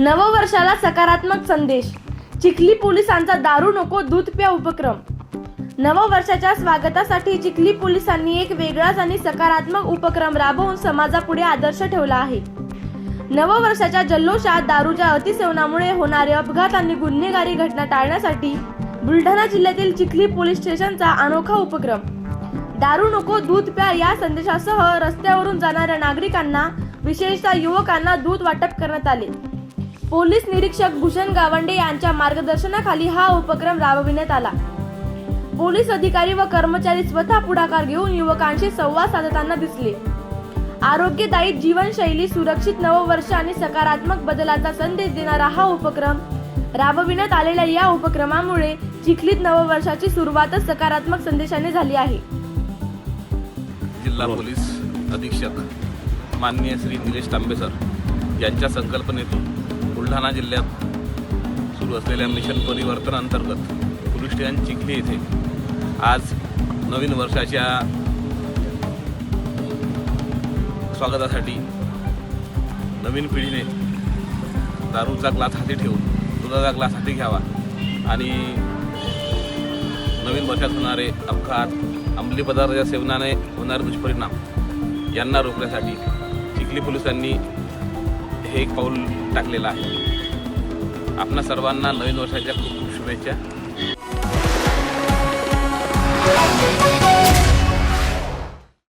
नववर्षाला सकारात्मक संदेश. चिखली पोलिसांचा दारू नको दूध प्या उपक्रम. नववर्षाच्या स्वागतासाठी चिखली पोलिसांनी एक वेगळाच आणि सकारात्मक उपक्रम राबवून समाजापुढे आदर्श ठेवला आहे. नववर्षाच्या जल्लोषात दारूच्या अतिसेवनामुळे होणारे अपघात आणि गुन्हेगारी घटना टाळण्यासाठी बुलढाणा जिल्ह्यातील चिखली पोलीस स्टेशनचा अनोखा उपक्रम. दारू नको दूध प्या या संदेशासह रस्त्यावरून जाणाऱ्या नागरिकांना विशेषतः युवकांना दूध वाटप करण्यात आले. पोलीस निरीक्षक भूषण गावंडे यांच्या मार्गदर्शनाखाली हा उपक्रम राबविण्यात आला. पोलीस अधिकारी व कर्मचारी स्वतः पुढाकार घेऊन युवकांशी संवाद साधताना दिसले. आरोग्यदायी जीवनशैली सुरक्षित नववर्ष आणि सकारात्मक बदलाचा संदेश देणारा हा उपक्रम राबविण्यात आलेल्या या उपक्रमामुळे चिखलीत नववर्षाची सुरुवातच सकारात्मक संदेशाने झाली आहे. जिल्हा पोलीस अधीक्षक माननीय श्री निलेश तांबे सर यांच्या संकल्पनेतून बुलढाणा जिल्ह्यात सुरू असलेल्या मिशन परिवर्तन अंतर्गत पोलीस स्टेशन चिखली येथे आज नवीन वर्षाच्या स्वागतासाठी नवीन पिढीने दारूचा ग्लास हाती ठेवून दुधाचा ग्लास हाती घ्यावा आणि नवीन वर्षात होणारे अपघात अंमली पदार्थाच्या सेवनाने होणारे दुष्परिणाम यांना रोखण्यासाठी चिखली पोलिसांनी हे एक पाऊल टाकलेलं आहे. आपणा सर्वांना नवीन वर्षाच्या खूप खूप शुभेच्छा.